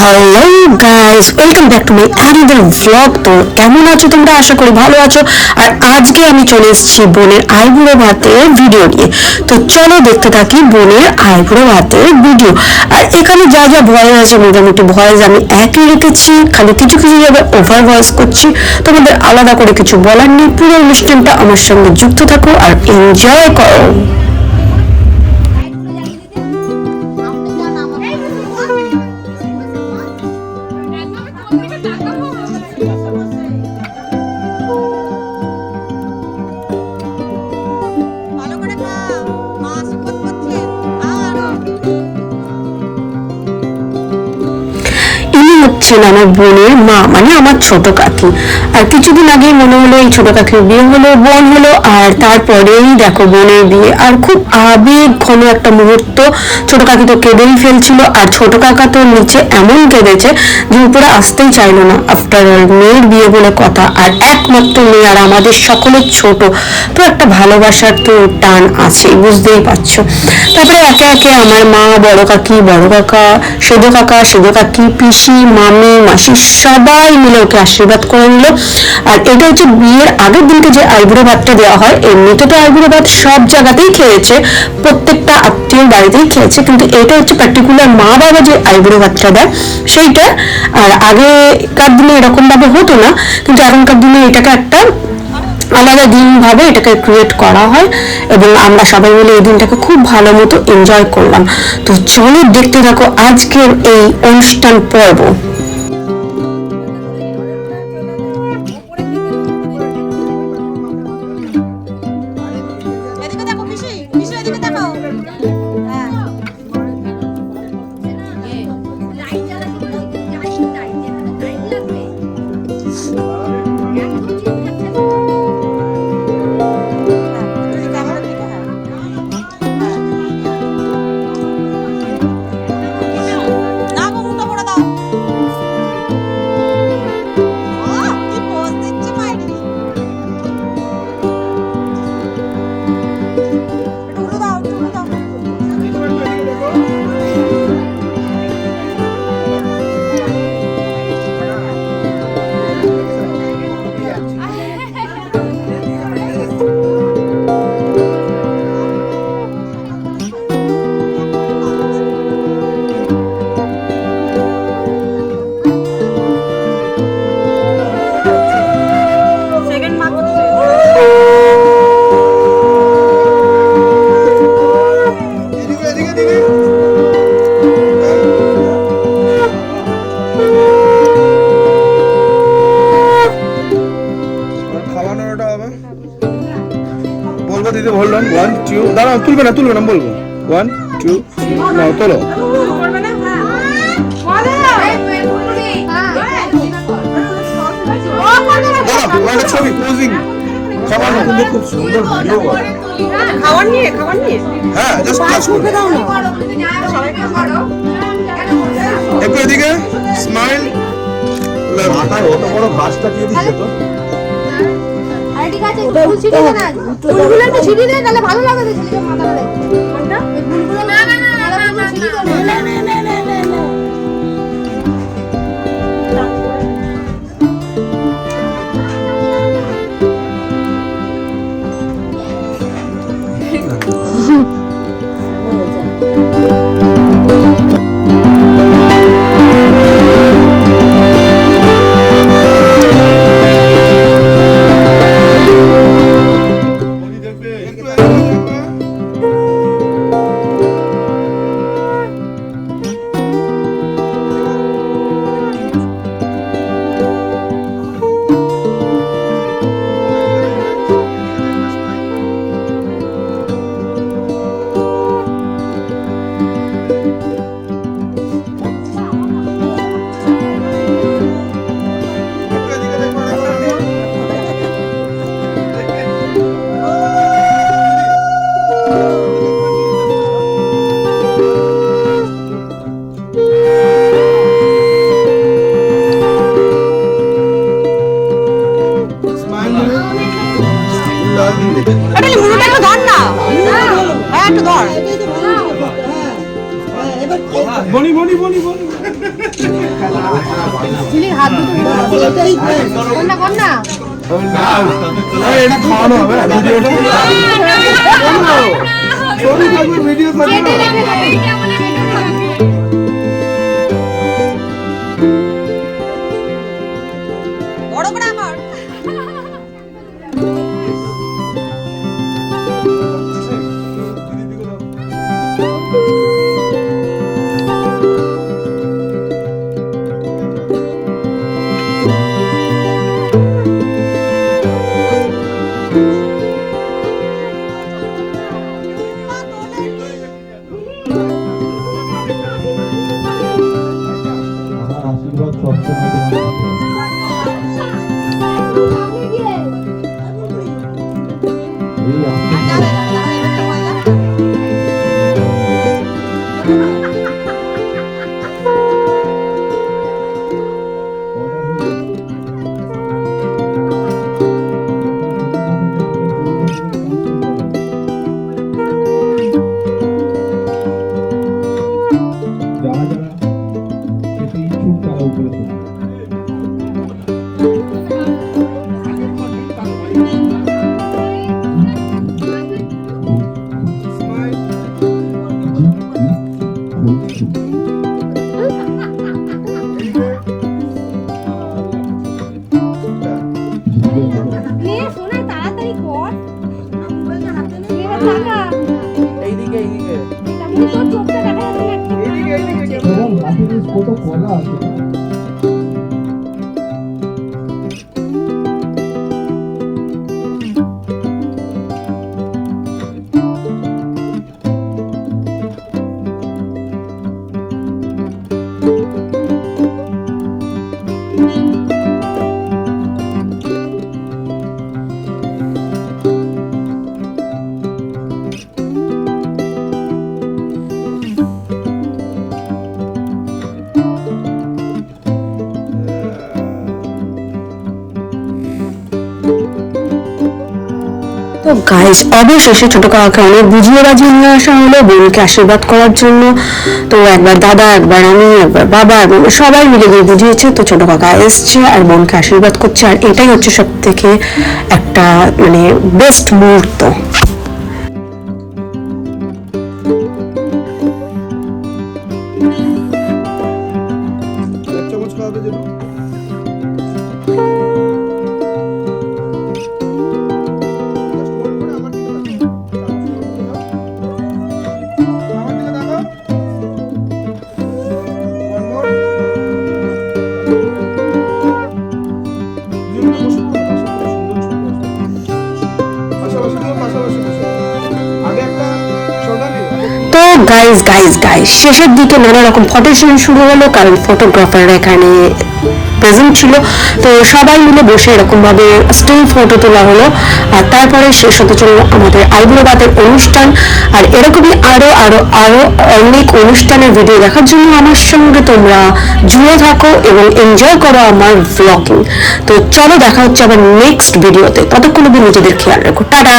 Hello guys welcome back to my another vlog তো কেমন আছো তোমরা? আশা করি ভালো আছো। আর আজকে আমি চলে এসেছি বোনের আইবুড়ো ভাতের ভিডিও নিয়ে। তো চলো দেখতে থাকি বোনের আইবুড়ো ভাতের ভিডিও আর এখানে যা যা ভয়েস আছে, মোটামুটি ভয়েস আমি একই রেখেছি খালি কিছু কিছু জায়গায় ওভার ভয়েস করছি। তোমাদের আলাদা করে কিছু বলার নেই। পুরো অনুষ্ঠানটা আমার সঙ্গে যুক্ত থাকো আর এনজয় করো। Come on. হচ্ছেন আমার বোনের মা মানে আমার ছোট কাকি। আর কিছুদিন আগে মনে হলো এই ছোট কাকির বিয়ে হলো, বোন হলো, আর তারপরেই দেখো বোনের বিয়ে। আর খুব আবেগ ঘন একটা মুহূর্ত, ছোট কাকি তো কেঁদেই ফেলছিল, আর ছোট কাকা তো নিচে এমন কেঁদেছে যে উপরে আসতেই চাইলো না। আফটার অল মেয়ের বিয়ে বলে কথা, আর একমাত্র মেয়ে আর আমাদের সকলের ছোট। তো একটা ভালোবাসার তো টান আছে বুঝতেই পারছ। তারপরে একে একে আমার মা, বড় কাকি, বড় কাকা সেদো কাকা সেদো কাকি, পিসি মামি মাসি সবাই মিলে ওকে আশীর্বাদ করে নিল। আর এটা হচ্ছে বিয়ের আগের দিনকে যে আইবুড়ো ভাতটা দেওয়া হয় এমনিতে তো আইবুড়ো ভাত সব জায়গাতেই খেয়েছে, প্রত্যেকটা আত্মীয় বাড়িতেই খেয়েছে। কিন্তু এটা হচ্ছে পার্টিকুলার মা বাবা যে আইবুড়ো ভাতটা দেয়, সেইটা, আর আগেকার দিনে এরকম ভাবে হতো না, কিন্তু এখনকার দিনে এটাকে একটা আলাদা দিন ভাবে এটাকে ক্রিয়েট করা হয় এবং আমরা সবাই মিলে এই দিনটাকে খুব ভালো মতো এনজয় করলাম। তো চলো দেখতে থাকো আজকের এই অনুষ্ঠান পর্ব। পিসি এদিকে দেখো হ্যাঁ তুমি দাঁড়াও তুলবে না তুলবে না বলব। ওয়ান টু নাও তোলো। ছবি পোজিং খাওয়ানো কিন্তু খুব সুন্দর ভিডিও খাবার নিয়ে খাবার নিয়ে। হ্যাঁ জাস্ট ক্লাস করবে একটু এদিকে স্মাইল মাথায় অত বড় ঘাসটা দিয়ে দিচ্ছে তো। আরে ঠিক আছে ফুল ছিটি দে না ফুলগুলো একটু ছিটি দে তাহলে ভালো লাগবে তো ছিটিটা মাথাটা ফুলগুলো না না না না না ছিটি দে না না না না না না এটা মুড়োটা এটা খাওয়ানো হবে। সবসময় তোমার Música তো গাইস অবশেষে ছোট কাকাকে অনেক বুঝিয়ে বাজিয়ে নিয়ে আসা হলো, বোনকে আশীর্বাদ করার জন্য। তো একবার দাদা, একবার আমি, একবার বাবা এবং সবাই মিলে গিয়ে বুঝিয়েছে, তো ছোট কাকা এসছে আর বোনকে আশীর্বাদ করছে। আর এটাই হচ্ছে সব থেকে একটা মানে বেস্ট মুহূর্ত। তো গাইজ গাইজ গাইজ শেষের দিকে নানা রকম ফটো শুরু হলো, কারণ ফটোগ্রাফাররা এখানে প্রেজেন্ট ছিল। তো সবাই মিলে বসে এরকম ভাবে স্টিল ফটো তোলা হলো। আর তারপরে শেষ হতে চলল আমাদের আইব্রোবাদের অনুষ্ঠান। আর এরকমই আরও আরও আরও অনেক অনুষ্ঠানের ভিডিও দেখার জন্য আমার সঙ্গে তোমরা জুড়ে থাকো এবং এনজয় করো আমার ব্লগিং তো চলো দেখা হচ্ছে আবার নেক্সট ভিডিওতে ততক্ষণ অব্দি নিজেদের খেয়াল রাখো। টাটা!